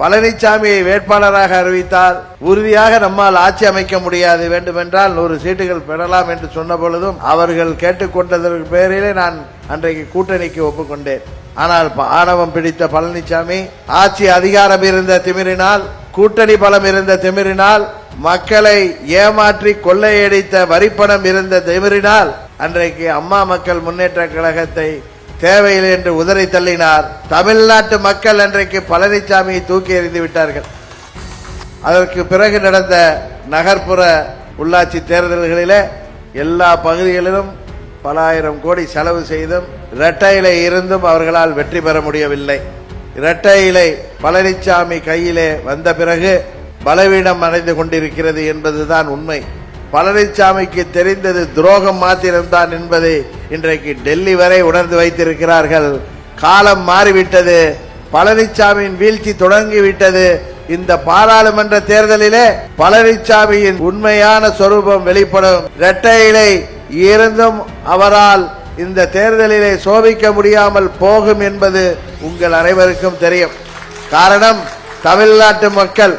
பழனிசாமியை வேட்பாளராக அறிவித்தால் உறுதியாக நம்மால் ஆட்சி அமைக்க முடியாது. வேண்டுமென்றால் நூறு சீட்டுகள் பெறலாம் என்று சொன்ன பொழுதும் அவர்கள் கேட்டுக்கொண்டதற்கு பேரிலே நான் அன்றைக்கு கூட்டணிக்கு ஒப்புக்கொண்டேன். ஆனால் ஆணவம் பிடித்த பழனிசாமி ஆட்சி அதிகாரம் இருந்த திமிரினால் கூட்டணி பலம் இருந்த திமிரினால் மக்களை ஏமாற்றி கொள்ளையடித்த வரிப்பணம் இருந்த திமிரினால் அன்றைக்கு அம்மா மக்கள் முன்னேற்ற கழகத்தை தேவையில்லை என்று உதறி தள்ளினார். தமிழ்நாட்டு மக்கள் அன்றைக்கு பழனிசாமியை தூக்கி எறிந்து விட்டார்கள். அதற்கு பிறகு நடந்த நகர்ப்புற உள்ளாட்சி தேர்தல்களிலே எல்லா பகுதிகளிலும் பல ஆயிரம் கோடி செலவு செய்தும் இரட்டை இலை இருந்தும் அவர்களால் வெற்றி பெற முடியவில்லை. இரட்டை இலை பழனிசாமி கையிலே வந்த பிறகு பலவீனம் அடைந்து கொண்டிருக்கிறது என்பதுதான் உண்மை. பழனிசாமிக்கு தெரிந்தது துரோகம் மாத்திரம்தான் என்பதை இன்றைக்கு டெல்லி வரை உணர்ந்து வைத்திருக்கிறார்கள். காலம் மாறிவிட்டது. பழனிசாமியின் வீழ்ச்சி தொடங்கிவிட்டது. இந்த பாராளுமன்ற தேர்தலிலே பழனிசாமியின் உண்மையான சொரூபம் வெளிப்படும். இரட்டையிலை இருந்தும் அவரால் இந்த தேர்தலிலே சோபிக்க முடியாமல் போகும் என்பது உங்கள் அனைவருக்கும் தெரியும். காரணம் தமிழ்நாட்டு மக்கள்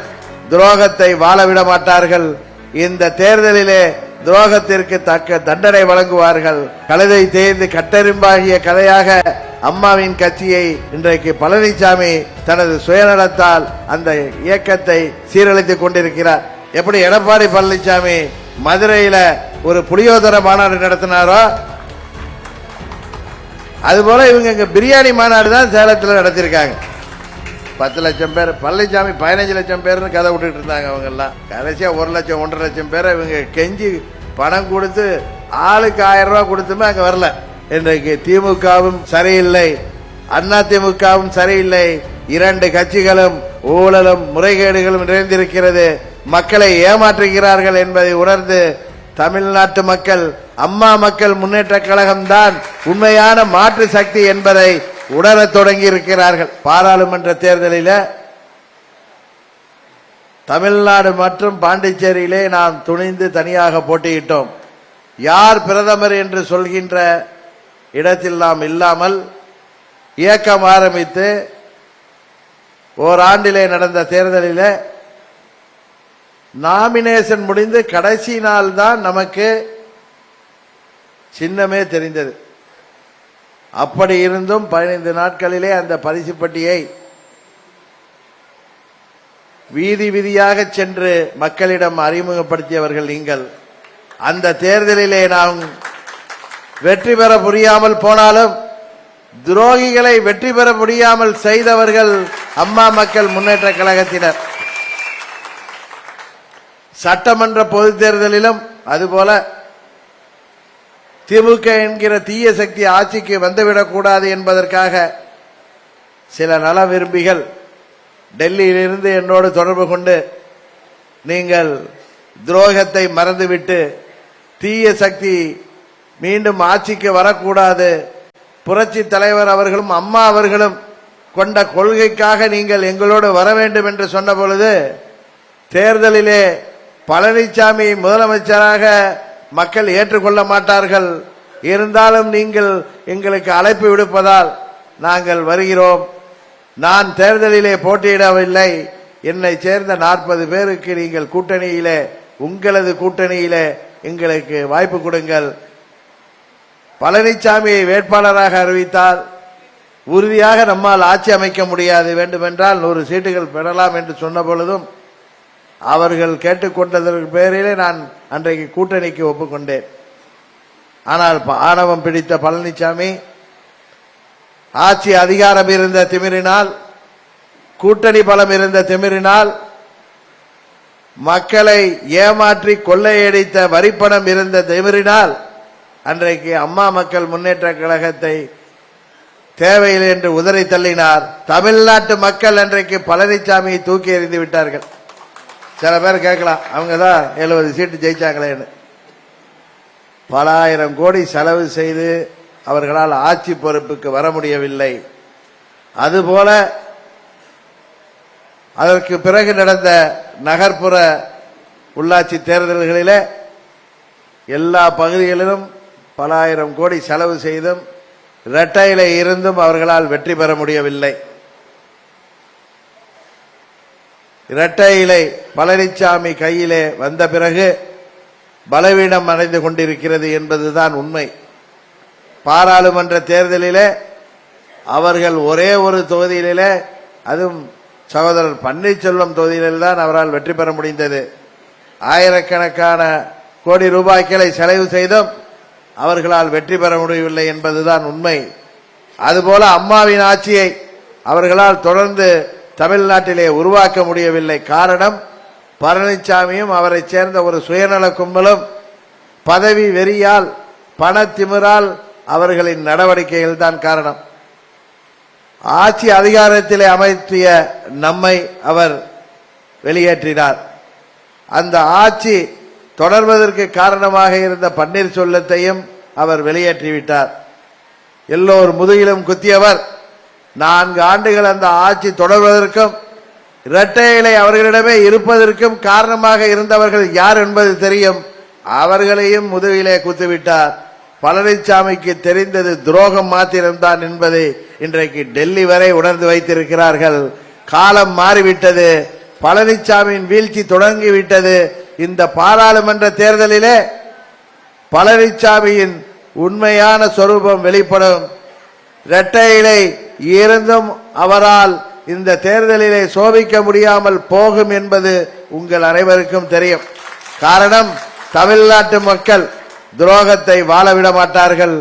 துரோகத்தை வாழவிட மாட்டார்கள். இந்த தேர்தலிலே துரோகத்திற்கு தக்க தண்டனை வழங்குவார்கள். கழுதை தேர்ந்து கட்டெரும்பாகிய கதையாக அம்மாவின் கட்சியை இன்றைக்கு பழனிசாமி தனது சுயநலத்தால் அந்த இயக்கத்தை சீரழித்துக் கொண்டிருக்கிறார். எப்படி எடப்பாடி பழனிசாமி மதுரையில ஒரு புளியோதர மாநாடு நடத்தினாரோ? அதுபோல இவங்க இங்க பிரியாணி மாநாடு தான் சேலத்தில் நடத்தியிருக்காங்க பத்து லட்சம் பேர் பழனிசாமி பதினஞ்சு லட்சம் பேர்னு கதை விட்டுட்டு இருந்தாங்க அவங்கெல்லாம். கடைசியாக ஒரு லட்சம் ஒன்றரை லட்சம் பேரை இவங்க கெஞ்சி பணம் கொடுத்து ஆளுக்கு ஆயிரம் ரூபா கொடுத்துமே அங்கே வரல. இன்றைக்கு திமுகவும் சரியில்லை அண்ணா திமுகவும் சரியில்லை. இரண்டு கட்சிகளும் ஊழலும் முறைகேடுகளும் நிறைந்திருக்கிறது. மக்களை ஏமாற்றுகிறார்கள் என்பதை உணர்ந்து தமிழ்நாட்டு மக்கள் அம்மா மக்கள் முன்னேற்ற கழகம்தான் உண்மையான மாற்று சக்தி என்பதை உணரத் தொடங்கி இருக்கிறார்கள். பாராளுமன்ற தேர்தலில் தமிழ்நாடு மற்றும் பாண்டிச்சேரியிலே நாம் துணிந்து தனியாக போட்டியிட்டோம். யார் பிரதமர் என்று சொல்கின்ற இடத்தில் நாம் இல்லாமல் இயக்கம் ஆரம்பித்து ஓராண்டிலே நடந்த தேர்தலில் நாமினேஷன் முடிந்து கடைசி நாள் தான் நமக்கு சின்னமே தெரிந்தது. அப்படி இருந்தும் பதினைந்து நாட்களிலே அந்த பரிசு பட்டியை வீதி வீதியாக சென்று மக்களிடம் அறிமுகப்படுத்தியவர்கள் நீங்கள். அந்த தேர்தலிலே நாம் வெற்றி பெற புரியாமல் போனாலும் துரோகிகளை வெற்றி பெற முடியாமல் செய்தவர்கள் அம்மா மக்கள் முன்னேற்ற கழகத்தினர். சட்டமன்ற பொதுத் தேர்தலிலும் அதுபோல திமுக என்கிற தீய சக்தி ஆட்சிக்கு வந்துவிடக்கூடாது என்பதற்காக சில நல விரும்பிகள் டெல்லியிலிருந்து என்னோடு தொடர்பு கொண்டு நீங்கள் துரோகத்தை மறந்துவிட்டு தீய சக்தி மீண்டும் ஆட்சிக்கு வரக்கூடாது. புரட்சி தலைவர் அவர்களும் அம்மா அவர்களும் கொண்ட கொள்கைக்காக நீங்கள் எங்களோடு வர வேண்டும் என்று சொன்ன பொழுது தேர்தலிலே பழனிசாமி முதலமைச்சராக மக்கள் ஏற்றுக்கொள்ள மாட்டார்கள். இருந்தாலும் நீங்கள் எங்களுக்கு அழைப்பு விடுப்பதால் நாங்கள் வருகிறோம். நான் தேர்தலிலே போட்டியிடவில்லை. என்னை சேர்ந்த நாற்பது பேருக்கு நீங்கள் கூட்டணியிலே உங்களது கூட்டணியிலே எங்களுக்கு வாய்ப்பு கொடுங்கள். பழனிசாமியை வேட்பாளராக அறிவித்தால் உறுதியாக நம்மால் ஆட்சி அமைக்க முடியாது. வேண்டுமென்றால் நூறு சீட்டுகள் பெறலாம் என்று சொன்ன பொழுதும் அவர்கள் கேட்டுக்கொண்டதற்கு பேரிலே நான் அன்றைக்கு கூட்டணிக்கு ஒப்புக்கொண்டேன். ஆனால் ஆணவம் பிடித்த பழனிசாமி ஆட்சி அதிகாரம் இருந்த திமிரினால் கூட்டணி பலம் இருந்த திமிரினால் மக்களை ஏமாற்றி கொள்ளையடித்த வரிப்பணம் இருந்த திமிரினால் அன்றைக்கு அம்மா மக்கள் முன்னேற்ற கழகத்தை தேவையில்லை என்று உதறி தள்ளினார். தமிழ்நாட்டு மக்கள் அன்றைக்கு பழனிசாமியை தூக்கி எறிந்து விட்டார்கள். சில பேர் கேட்கலாம் அவங்க தான் எழுபது சீட்டு ஜெயிச்சாங்களேன்னு. பல ஆயிரம் கோடி செலவு செய்து அவர்களால் ஆட்சி பொறுப்புக்கு வர முடியவில்லை. அதுபோல அதற்கு பிறகு நடந்த நகர்ப்புற உள்ளாட்சி தேர்தல்களில் எல்லா பகுதிகளிலும் பல ஆயிரம் கோடி செலவு செய்தும் இரட்டையில இருந்தும் அவர்களால் வெற்றி பெற முடியவில்லை. இரட்டை இலை பழனிசாமி கையிலே வந்த பிறகு பலவீனம் அடைந்து கொண்டிருக்கிறது என்பதுதான் உண்மை. பாராளுமன்ற தேர்தலிலே அவர்கள் ஒரே ஒரு தொகுதியிலே அதுவும் சகோதரர் பன்னீர்செல்வம் தொகுதியில்தான் அவரால் வெற்றி பெற முடிந்தது. ஆயிரக்கணக்கான கோடி ரூபாய்களை செலவு செய்தும் அவர்களால் வெற்றி பெற முடியவில்லை என்பதுதான் உண்மை. அதுபோல அம்மாவின் ஆட்சியை அவர்களால் தொடர்ந்து தமிழ்நாட்டிலே உருவாக்க முடியவில்லை. காரணம் பழனிசாமியும் அவரை சேர்ந்த ஒரு சுயநல கும்பலும் பதவி வெறியால் பணத்திமிரால் அவர்களின் நடவடிக்கைகள் தான் காரணம். ஆட்சி அதிகாரத்திலே அமைத்திய நம்மை அவர் வெளியேற்றினார். அந்த ஆட்சி தொடர்வதற்கு காரணமாக இருந்த பன்னீர்செல்வத்தையும் அவர் வெளியேற்றிவிட்டார். எல்லோர் முதுகிலும் குத்தியவர். நான்கு ஆண்டுகள் அந்த ஆட்சி தொடர்வதற்கும் இரட்டை இலை அவர்களிடமே இருப்பதற்கும் காரணமாக இருந்தவர்கள் யார் என்பது தெரியும். அவர்களையும் முதுகிலே குத்துவிட்டார். பழனிசாமிக்கு தெரிந்தது துரோகம் மாத்திரம்தான் என்பதை இன்றைக்கு டெல்லி வரை உணர்ந்து வைத்திருக்கிறார்கள். காலம் மாறிவிட்டது. பழனிசாமியின் வீழ்ச்சி தொடங்கிவிட்டது. இந்த பாராளுமன்ற தேர்தலிலே பழனிசாமியின் உண்மையான சொரூபம் வெளிப்படும். இரட்டை இலை இருந்தும் அவரால் இந்த தேர்தலிலே சோபிக்க முடியாமல் போகும் என்பது உங்கள் அனைவருக்கும் தெரியும். காரணம் தமிழ்நாட்டு மக்கள் துரோகத்தை வாழவிட மாட்டார்கள்.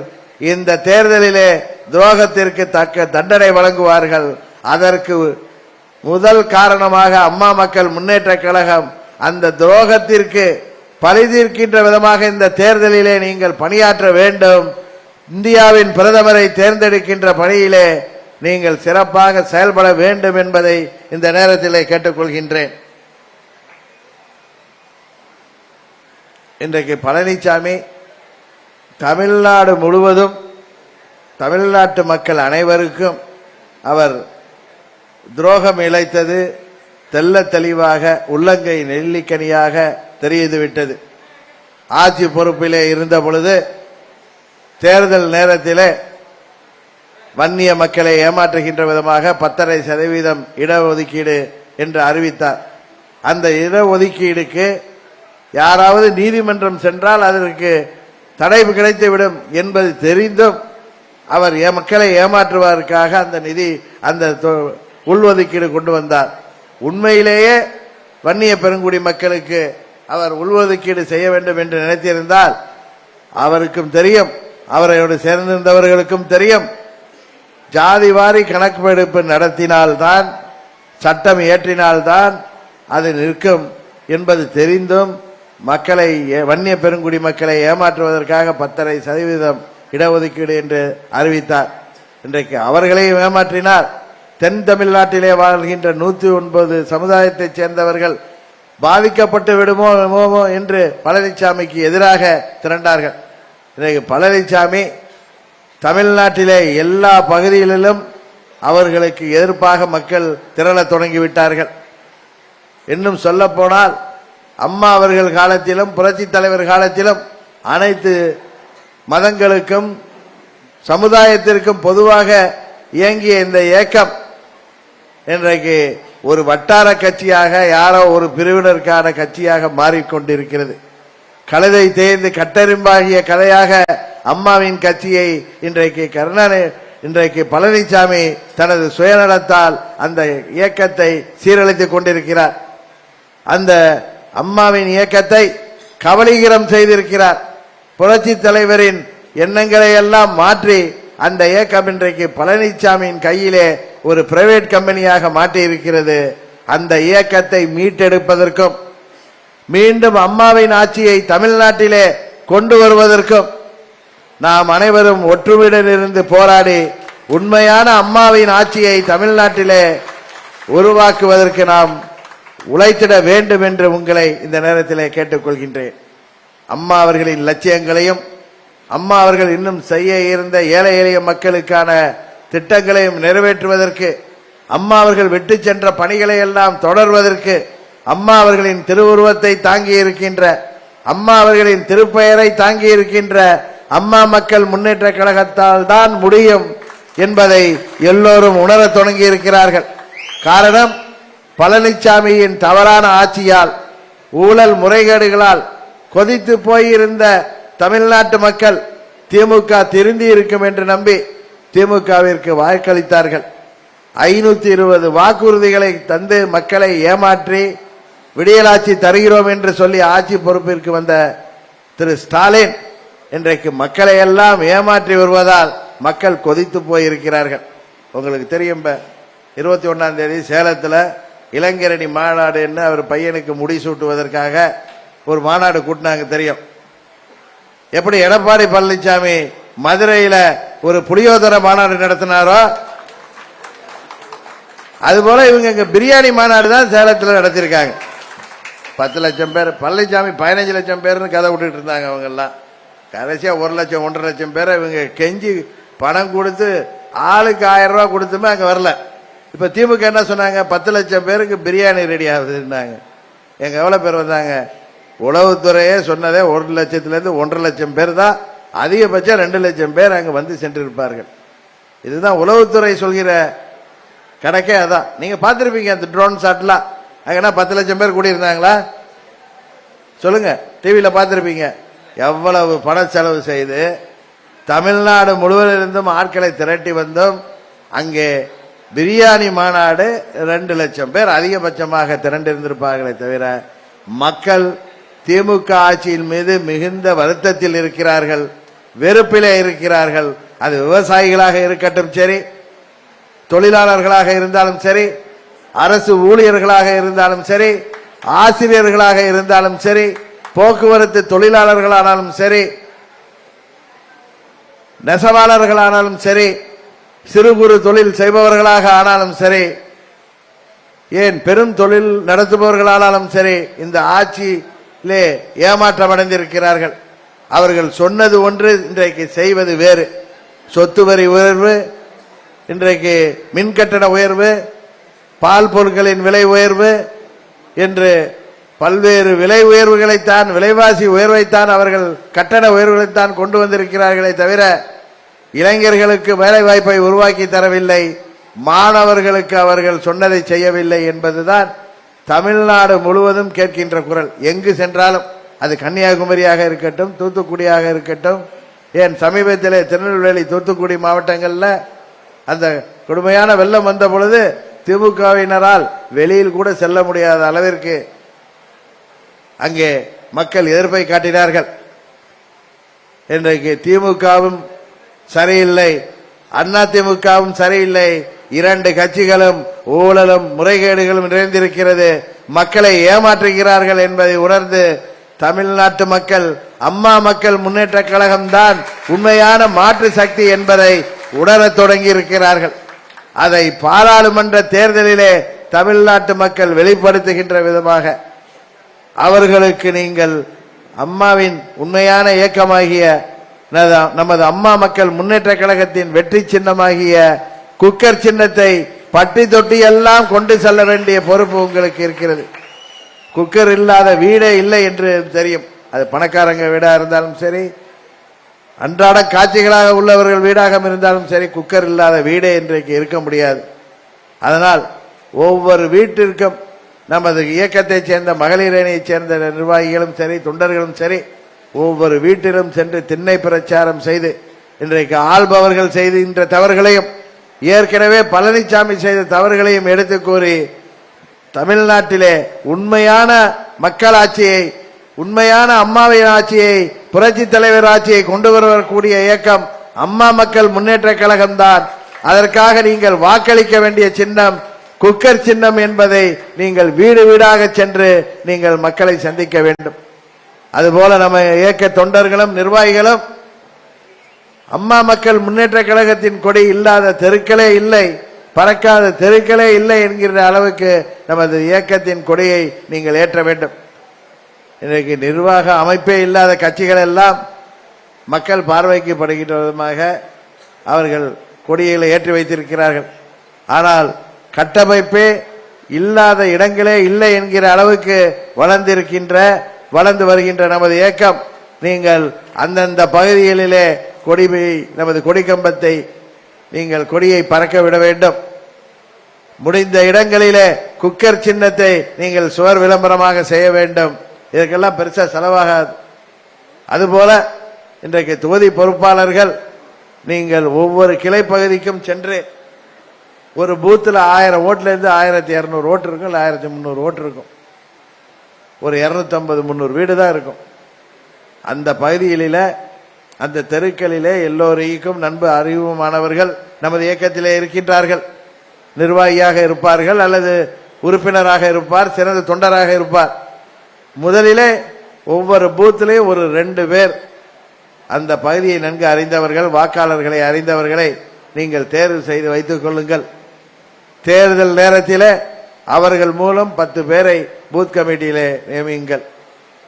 இந்த தேர்தலிலே துரோகத்திற்கு தக்க தண்டனை வழங்குவார்கள். அதற்கு முதல் காரணமாக அம்மா மக்கள் முன்னேற்ற கழகம் அந்த துரோகத்திற்கு பழிதீர்க்கின்ற விதமாக இந்த தேர்தலிலே நீங்கள் பணியாற்ற வேண்டும். இந்தியாவின் பிரதமரை தேர்ந்தெடுக்கின்ற பணியிலே நீங்கள் சிறப்பாக செயல்பட வேண்டும் என்பதை இந்த நேரத்திலே கேட்டுக்கொள்கின்றேன். இன்றைக்கு பழனிசாமி தமிழ்நாடு முழுவதும் தமிழ்நாட்டு மக்கள் அனைவருக்கும் அவர் துரோகம் இழைத்தது தெல்ல தெளிவாக உள்ளங்கை நெல்லிக்கனியாக தெரிந்துவிட்டது. ஆட்சி பொறுப்பிலே இருந்த பொழுது தேர்தல் நேரத்திலே வன்னிய மக்களை ஏமாற்றுகின்ற விதமாக பத்தரை சதவீதம் இடஒதுக்கீடு என்று அறிவித்தார். அந்த இடஒதுக்கீடுக்கு யாராவது நீதிமன்றம் சென்றால் அதற்கு தடை கிடைத்துவிடும் என்பது தெரிந்தும் அவர் மக்களை ஏமாற்றுவதற்காக அந்த நிதி அந்த தொ- உள்ஒதுக்கீடு கொண்டு வந்தார். உண்மையிலேயே வன்னிய பெருங்குடி மக்களுக்கு அவர் உள்ஒதுக்கீடு செய்ய வேண்டும் என்று நினைத்திருந்தால் அவருக்கும் தெரியும். அவரையோடு சேர்ந்திருந்தவர்களுக்கும் தெரியும். ஜாதி வாரி கணக்கெடுப்பு நடத்தினால்தான் சட்டம் இயற்றினால்தான் அது நிற்கும் என்பது தெரிந்தும் மக்களை ஏ- வன்னிய பெருங்குடி மக்களை ஏமாற்றுவதற்காக பத்தரை சதவீதம் இடஒதுக்கீடு என்று அறிவித்தார். இன்றைக்கு அவர்களையும் ஏமாற்றினார். தென் தமிழ்நாட்டிலே வாழ்கின்ற நூத்தி ஒன்பது சமுதாயத்தைச் சேர்ந்தவர்கள் பாதிக்கப்பட்டு விடுமோ என்று பழனிசாமிக்கு எதிராக திரண்டார்கள். இன்றைக்கு பழனிசாமி தமிழ்நாட்டிலே எல்லா பகுதிகளிலும் அவர்களுக்கு எதிர்ப்பாக மக்கள் திரள தொடங்கிவிட்டார்கள். இன்னும் சொல்லப்போனால் அம்மா அவர்கள் காலத்திலும் புரட்சி தலைவர் காலத்திலும் அனைத்து மதங்களுக்கும் சமுதாயத்திற்கும் பொதுவாக இயங்கிய இந்த இயக்கம் இன்றைக்கு ஒரு வட்டார கட்சியாக யாரோ ஒரு பிரிவினருக்கான கட்சியாக மாறிக்கொண்டிருக்கிறது. கழுதை தேய்ந்து கட்டெரும்பாகிய கதையாக அம்மாவின் கட்சியை இன்றைக்கு கருணாநிதி இன்றைக்கு பழனிசாமி தனது சுயநலத்தால் அந்த இயக்கத்தை சீரழித்துக் கொண்டிருக்கிறார். அந்த அம்மாவின் இயக்கத்தை கபலீகரம் செய்திருக்கிறார். புரட்சி தலைவரின் எண்ணங்களை எல்லாம் மாற்றி அந்த இயக்கம் இன்றைக்கு பழனிசாமியின் கையிலே ஒரு பிரைவேட் கம்பெனியாக மாற்றி இருக்கிறது அந்த இயக்கத்தை மீட்டெடுப்பதற்கும் மீண்டும் அம்மாவின் ஆட்சியை தமிழ்நாட்டிலே கொண்டு வருவதற்கும் நாம் அனைவரும் ஒற்றுமையுடன் இருந்து போராடி உண்மையான அம்மாவின் ஆட்சியை தமிழ்நாட்டிலே உருவாக்குவதற்கு நாம் உழைத்திட வேண்டும் என்று உங்களை இந்த நேரத்திலே கேட்டுக்கொள்கின்றேன். அம்மா அவர்களின் லட்சியங்களையும் அம்மா அவர்கள் இன்னும் செய்ய இருந்த ஏழை எளிய மக்களுக்கான திட்டங்களையும் நிறைவேற்றுவதற்கு அம்மா அவர்கள் விட்டு சென்ற பணிகளை எல்லாம் தொடர்வதற்கு அம்மா அவர்களின் திருவுருவத்தை தாங்கி இருக்கின்ற அம்மா அவர்களின் திருப்பெயரை தாங்கி இருக்கின்ற அம்மா மக்கள் முன்னேற்ற கழகத்தால் தான் முடியும் என்பதை எல்லோரும் உணரத் தொடங்கி இருக்கிறார்கள். காரணம் பழனிசாமியின் தவறான ஆட்சியால் ஊழல் முறைகேடுகளால் கொதித்து போயிருந்த தமிழ்நாட்டு மக்கள் திமுக திருந்தி இருக்கும் என்று நம்பி திமுகவிற்கு வாக்களித்தார்கள் ஐநூத்தி இருபது வாக்குறுதிகளை தந்து மக்களை ஏமாற்றி விடியலாட்சி தருகிறோம் என்று சொல்லி ஆட்சி பொறுப்பிற்கு வந்த திரு ஸ்டாலின் இன்றைக்கு மக்களை எல்லாம் ஏமாற்றி வருவதால் மக்கள் கொதித்து போயிருக்கிறார்கள். உங்களுக்கு தெரியும் இருபத்தி ஒன்னாம் தேதி சேலத்தில் இளைஞரணி மாநாடுன்னு அவர் பையனுக்கு முடிசூட்டுவதற்காக ஒரு மாநாடு கூட்டினாங்க தெரியும். எப்படி எடப்பாடி பழனிசாமி மதுரையில் ஒரு புளியோதர மாநாடு நடத்தினாரோ? அதுபோல இவங்க பிரியாணி மாநாடு தான் சேலத்தில் நடத்திருக்காங்க பத்து லட்சம் பேர் பழனிசாமி பதினஞ்சு லட்சம் பேர்னு கதை விட்டுட்டு இருந்தாங்க அவங்க எல்லாம் கடைசியா ஒரு லட்சம் ஒன்றரை லட்சம் பேரை இவங்க கெஞ்சி பணம் கொடுத்து ஆளுக்கு ஆயிரம் ரூபா கொடுத்துமே அங்க வரல. இப்ப திமுக என்ன சொன்னாங்க? பத்து லட்சம் பேருக்கு பிரியாணி ரெடி ஆகுதுன்னாங்க. எங்க எவ்வளவு பேர் வந்தாங்க? உளவுத்துறையே சொன்னதே ஒரு லட்சத்துல இருந்து ஒன்றரை லட்சம் பேர் தான். அதிகபட்சம் ரெண்டு லட்சம் பேர் அங்க வந்து சென்றிருப்பார்கள். இதுதான் உளவுத்துறை சொல்கிற கணக்கே அதான். நீங்க பார்த்துருப்பீங்க அந்த ட்ரோன் ஷாட்லாம் அங்கன்னா பத்து லட்சம் பேர் கூடியிருந்தாங்களா? சொல்லுங்க டிவியில் பார்த்துருப்பீங்க. எவ்வளவு பண செலவு செய்து தமிழ்நாடு முழுவதிலிருந்தும் ஆட்களை திரட்டி வந்தும். அங்கே பிரியாணி மாநாடு ரெண்டு லட்சம் பேர் அதிகபட்சமாக திரண்டிருந்திருப்பார்களே தவிர மக்கள் திமுக ஆட்சியின் மீது மிகுந்த வருத்தத்தில் இருக்கிறார்கள் வெறுப்பிலே இருக்கிறார்கள். அது விவசாயிகளாக இருக்கட்டும் சரி தொழிலாளர்களாக இருந்தாலும் சரி அரசு ஊழியர்களாக இருந்தாலும் சரி ஆசிரியர்களாக இருந்தாலும் சரி போக்குவரத்து தொழிலாளர்களானாலும் சரி நெசவாளர்களானாலும் சரி சிறு குறு தொழில் செய்பவர்களாக ஆனாலும் சரி ஏன் பெரும் தொழில் நடத்துபவர்களானாலும் சரி இந்த ஆட்சியிலே ஏமாற்றம் அடைந்திருக்கிறார்கள் அவர்கள் சொன்னது ஒன்று இன்றைக்கு செய்வது வேறு. சொத்து வரி உயர்வு இன்றைக்கு மின் கட்டண உயர்வு பால் பொருட்களின் விலை உயர்வு என்று பல்வேறு விலை உயர்வுகளைத்தான் விலைவாசி உயர்வைத்தான் அவர்கள் கட்டண உயர்வுகளைத்தான் கொண்டு வந்திருக்கிறார்களே தவிர இளைஞர்களுக்கு வேலை வாய்ப்பை உருவாக்கி தரவில்லை மாணவர்களுக்கு அவர்கள் சொன்னதை செய்யவில்லை என்பதுதான் தமிழ்நாடு முழுவதும் கேட்கின்ற குரல். எங்கு சென்றாலும் அது கன்னியாகுமரியாக இருக்கட்டும் தூத்துக்குடியாக இருக்கட்டும் ஏன் சமீபத்திலே திருநெல்வேலி தூத்துக்குடி மாவட்டங்களில் அந்த கொடுமையான வெள்ளம் வந்த பொழுது திமுகவினரால் வெளியில் கூட செல்ல முடியாத அளவிற்கு அங்கே மக்கள் எதிர்ப்பை காட்டினார்கள். இன்றைக்கு திமுகவும் சரியில்லை அண்ணா திமுகவும் சரியில்லை இரண்டு கட்சிகளும் ஊழலும் முறைகேடுகளும் நிறைந்திருக்கிறது. மக்களை ஏமாற்றுகிறார்கள் என்பதை உணர்ந்து தமிழ்நாட்டு மக்கள் அம்மா மக்கள் முன்னேற்ற கழகம்தான் உண்மையான மாற்று சக்தி என்பதை உணரத் தொடங்கி இருக்கிறார்கள் அதை பாராளுமன்ற தேர்தலிலே தமிழ்நாட்டு மக்கள் வெளிப்படுத்துகின்ற விதமாக அவர்களுக்கு நீங்கள் அம்மாவின் உண்மையான இயக்கமாகிய நமது அம்மா மக்கள் முன்னேற்ற கழகத்தின் வெற்றி சின்னமாகிய குக்கர் சின்னத்தை பட்டி தொட்டி எல்லாம் கொண்டு செல்ல வேண்டிய பொறுப்பு உங்களுக்கு இருக்கிறது. குக்கர் இல்லாத வீடே இல்லை என்று தெரியும். அது பணக்காரங்க வீடா இருந்தாலும் சரி அன்றாட காட்சிகளாக உள்ளவர்கள் வீடாக இருந்தாலும் சரி குக்கர் இல்லாத வீடே இன்றைக்கு இருக்க முடியாது. அதனால் ஒவ்வொரு வீட்டிற்கும் நமது இயக்கத்தைச் சேர்ந்த மகளிர் அணியைச் சேர்ந்த நிர்வாகிகளும் சரி தொண்டர்களும் சரி ஒவ்வொரு வீட்டிலும் சென்று திண்ணை பிரச்சாரம் செய்து இன்றைக்கு ஆள்பவர்கள் செய்கின்ற தவறுகளையும் ஏற்கனவே பழனிசாமி செய்த தவறுகளையும் எடுத்து கூறி தமிழ்நாட்டிலே உண்மையான மக்களாட்சியை உண்மையான அம்மாவின் ஆட்சியை புரட்சி தலைவர் ஆட்சியை கொண்டு வரக்கூடிய இயக்கம் அம்மா மக்கள் முன்னேற்ற கழகம்தான். அதற்காக நீங்கள் வாக்களிக்க வேண்டிய சின்னம் குக்கர் சின்னம் என்பதை நீங்கள் வீடு வீடாக சென்று நீங்கள் மக்களை சந்திக்க வேண்டும். அதுபோல நம்ம இயக்க தொண்டர்களும் நிர்வாகிகளும் அம்மா மக்கள் முன்னேற்ற கழகத்தின் கொடி இல்லாத தெருக்களே இல்லை பறக்காத தெருக்களே இல்லை என்கிற அளவுக்கு நமது இயக்கத்தின் கொடியை நீங்கள் ஏற்ற வேண்டும். இன்றைக்கு நிர்வாக அமைப்பே இல்லாத கட்சிகள் எல்லாம் மக்கள் பார்வைக்கு படுகின்ற விதமாக அவர்கள் கொடிகளை ஏற்றி வைத்திருக்கிறார்கள். ஆனால் கட்டமைப்பே இல்லாத இடங்களே இல்லை என்கிற அளவுக்கு வளர்ந்திருக்கின்ற வளர்ந்து வருகின்ற நமது இயக்கம் நீங்கள் அந்தந்த பகுதிகளிலே கொடி நமது கொடி கம்பத்தை நீங்கள் கொடியை பறக்க விட வேண்டும். முடிந்த இடங்களிலே குக்கர் சின்னத்தை நீங்கள் சுவர் விளம்பரமாக செய்ய வேண்டும். இதற்கெல்லாம் பெருசா செலவாகாது. அதுபோல இன்றைக்கு தொகுதி பொறுப்பாளர்கள் நீங்கள் ஒவ்வொரு கிளை பகுதிக்கும் சென்று ஒரு பூத்தில் ஆயிரம் ஓட்டுல இருந்து ஆயிரத்தி இரநூறு ஓட்டு இருக்கும் இல்லை ஆயிரத்தி முந்நூறு ஓட்டு இருக்கும். ஒரு இரநூத்தம்பது முந்நூறு வீடு தான் இருக்கும். அந்த பகுதிகளில் அந்த தெருக்களிலே எல்லோரையும் நண்பு அறிவுமானவர்கள் நமது இயக்கத்திலே இருக்கின்றார்கள். நிர்வாகியாக இருப்பார்கள் அல்லது உறுப்பினராக இருப்பார் சிறந்த தொண்டராக இருப்பார். முதலிலே ஒவ்வொரு பூத்திலையும் ஒரு ரெண்டு பேர். அந்த பகுதியை நன்கு அறிந்தவர்கள் வாக்காளர்களை அறிந்தவர்களை நீங்கள் தேர்வு செய்து வைத்துக் கொள்ளுங்கள். தேர்தல் நேரத்தில் அவர்கள் மூலம் பத்து பேரை பூத் கமிட்டியிலே நியமியுங்கள்.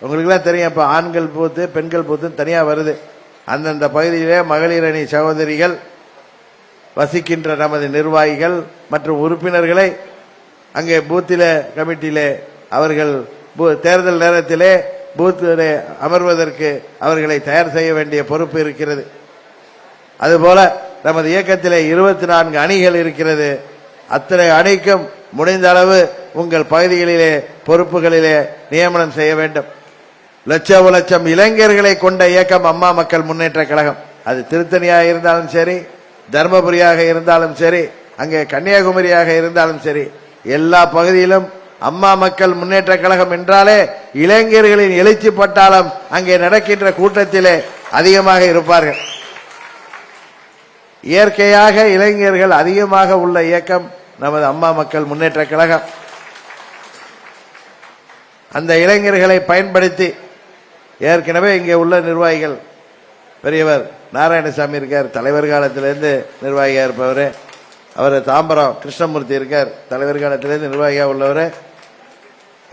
உங்களுக்கெல்லாம் தெரியும் இப்போ ஆண்கள் பூத்து பெண்கள் பூத்து தனியாக வருது. அந்தந்த பகுதியிலே மகளிர் அணி சகோதரிகள் வசிக்கின்ற நமது நிர்வாகிகள் மற்றும் உறுப்பினர்களை அங்கே பூத்தில கமிட்டியிலே அவர்கள் தேர்தல் நேரத்திலே பூத்திலே அமர்வதற்கு அவர்களை தயார் செய்ய வேண்டிய பொறுப்பு இருக்கிறது. அதுபோல நமது இயக்கத்திலே இருபத்தி நான்கு அணிகள் இருக்கிறது. அத்தனை அணிக்கும் முடிந்த அளவு உங்கள் பகுதிகளிலே பொறுப்புகளிலே நியமனம் செய்ய வேண்டும். லட்சம் லட்சம் இளைஞர்களை கொண்ட இயக்கம் அம்மா மக்கள் முன்னேற்ற கழகம். அது திருத்தணியாக இருந்தாலும் சரி தர்மபுரியாக இருந்தாலும் சரி அங்கே கன்னியாகுமரியாக இருந்தாலும் சரி எல்லா பகுதியிலும் அம்மா மக்கள் முன்னேற்ற கழகம் என்றாலே இளைஞர்களின் எழுச்சி பட்டாளம் அங்கே நடக்கின்ற கூட்டத்திலே அதிகமாக இருப்பார்கள். இயற்கையாக இளைஞர்கள் அதிகமாக உள்ள இயக்கம் நமது அம்மா மக்கள் முன்னேற்ற கழகம். அந்த இளைஞர்களை பயன்படுத்தி ஏற்கனவே இங்கே உள்ள நிர்வாகிகள் பெரியவர் நாராயணசாமி இருக்கார் தலைவர் காலத்திலேருந்து நிர்வாகியா இருப்பவர். அவர் தாம்பரம் கிருஷ்ணமூர்த்தி இருக்கார் தலைவர் காலத்திலேருந்து நிர்வாகியா உள்ளவர்.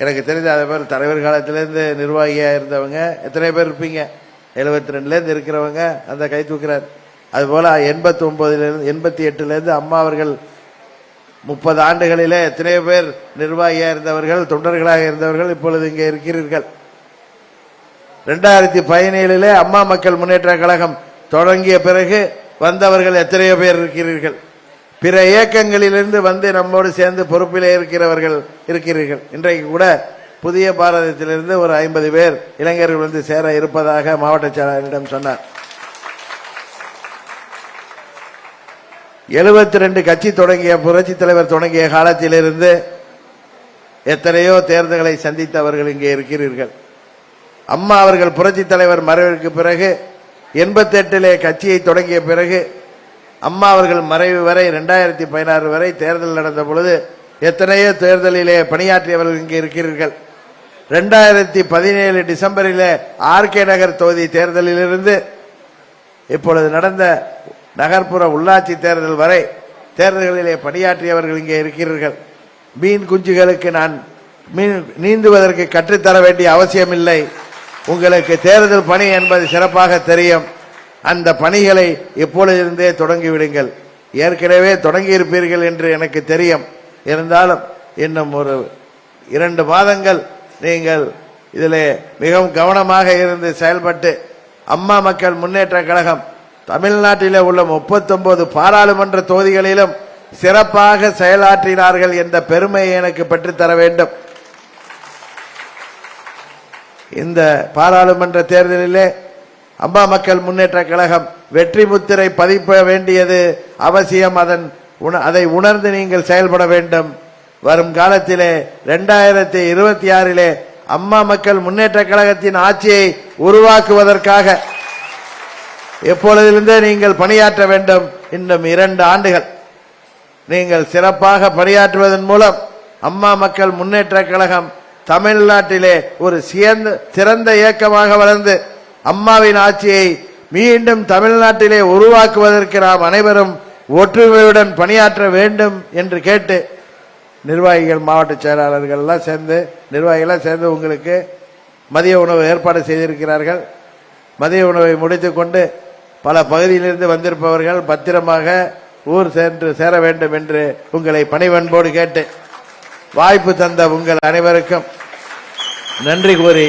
எனக்கு தெரிஞ்ச அதே பேர் தலைவர் காலத்திலேருந்து நிர்வாகியாக இருந்தவங்க எத்தனை பேர் இருப்பீங்க. எழுபத்தி ரெண்டுலேருந்து இருக்கிறவங்க அந்த கை தூக்குறார். அதுபோல் எண்பத்தி ஒம்பதுலேருந்து எண்பத்தி எட்டுலேருந்து அம்மா அவர்கள் முப்பது ஆண்டுகளிலே எத்தனையோ பேர் நிர்வாகியாக இருந்தவர்கள் தொண்டர்களாக இருந்தவர்கள் இப்பொழுது இங்கே இருக்கிறீர்கள். ரெண்டாயிரத்தி பதினேழிலே அம்மா மக்கள் முன்னேற்ற கழகம் தொடங்கிய பிறகு வந்தவர்கள் எத்தனையோ பேர் இருக்கிறீர்கள். பிற இயக்கங்களிலிருந்து வந்து நம்மோடு சேர்ந்து பொறுப்பிலே இருக்கிறவர்கள் இருக்கிறீர்கள். இன்றைக்கு கூட புதிய பாரதத்திலிருந்து ஒரு ஐம்பது பேர் இளைஞர்கள் வந்து சேர இருப்பதாக மாவட்ட செயலாளரிடம் சொன்னார். எழுபத்தி ரெண்டு கட்சி தொடங்கிய புரட்சி தலைவர் தொடங்கிய காலத்திலிருந்து எத்தனையோ தேர்தல்களை சந்தித்தவர்கள் இங்கே இருக்கிறீர்கள். அம்மா அவர்கள் புரட்சி தலைவர் மறைவிற்கு பிறகு எண்பத்தி எட்டிலே கட்சியை தொடங்கிய பிறகு அம்மா அவர்கள் மறைவு வரை ரெண்டாயிரத்தி பதினாறு வரை தேர்தல் நடந்த பொழுது எத்தனையோ தேர்தலிலே பணியாற்றியவர்கள் இங்கே இருக்கிறீர்கள். ரெண்டாயிரத்தி பதினேழு டிசம்பரிலே ஆர்கே நகர் தொகுதி தேர்தலிலிருந்து இப்பொழுது நடந்த நகர்ப்புற உள்ளாட்சி தேர்தல் வரை தேர்தல்களிலே பணியாற்றியவர்கள் இங்கே இருக்கிறீர்கள். மீன் குஞ்சுகளுக்கு நான் மீன் நீந்துவதற்கு கற்றுத்தர வேண்டிய அவசியமில்லை. உங்களுக்கு தேர்தல் பணி என்பது சிறப்பாக தெரியும். அந்த பணிகளை இப்பொழுதிருந்தே தொடங்கிவிடுங்கள். ஏற்கனவே தொடங்கியிருப்பீர்கள் என்று எனக்கு தெரியும். இருந்தாலும் இன்னும் ஒரு இரண்டு மாதங்கள் நீங்கள் இதில் மிகவும் கவனமாக இருந்து செயல்பட்டு அம்மா மக்கள் முன்னேற்ற கழகம் தமிழ்நாட்டிலே உள்ள 39 பாராளுமன்ற தொகுதிகளிலும் சிறப்பாக செயலாற்றினார்கள் என்ற பெருமையை எனக்கு பெற்றுத்தர வேண்டும். இந்த பாராளுமன்ற தேர்தலிலே அம்மா மக்கள் முன்னேற்ற கழகம் வெற்றி முத்திரை பதிப்ப வேண்டியது அவசியம். அதன் உண- அதை உணர்ந்து நீங்கள் செயல்பட வேண்டும். வரும் காலத்திலே இரண்டாயிரத்தி இருபத்தி ஆறிலே அம்மா மக்கள் முன்னேற்ற கழகத்தின் ஆட்சியை உருவாக்குவதற்காக எப்பொழுதிலிருந்தே நீங்கள் பணியாற்ற வேண்டும். இன்னும் இரண்டு ஆண்டுகள். நீங்கள் சிறப்பாக பணியாற்றுவதன் மூலம் அம்மா மக்கள் முன்னேற்ற கழகம் தமிழ்நாட்டிலே ஒரு சிறந்த சிறந்த இயக்கமாக வளர்ந்து அம்மாவின் ஆட்சியை மீண்டும் தமிழ்நாட்டிலே உருவாக்குவதற்கு நாம் அனைவரும் ஒற்றுமையுடன் பணியாற்ற வேண்டும் என்று கேட்டு நிர்வாகிகள் மாவட்ட செயலாளர்கள்லாம் சேர்ந்து நிர்வாகிகள்லாம் சேர்ந்து உங்களுக்கு மதிய உணவு ஏற்பாடு செய்திருக்கிறார்கள். மதிய உணவை முடித்துக்கொண்டு பல பகுதியிலிருந்து வந்திருப்பவர்கள் பத்திரமாக ஊர் சென்று சேர வேண்டும் என்று உங்களை பணிவன்போடு கேட்டு வாய்ப்பு தந்த உங்கள் அனைவருக்கும் நன்றி கூறி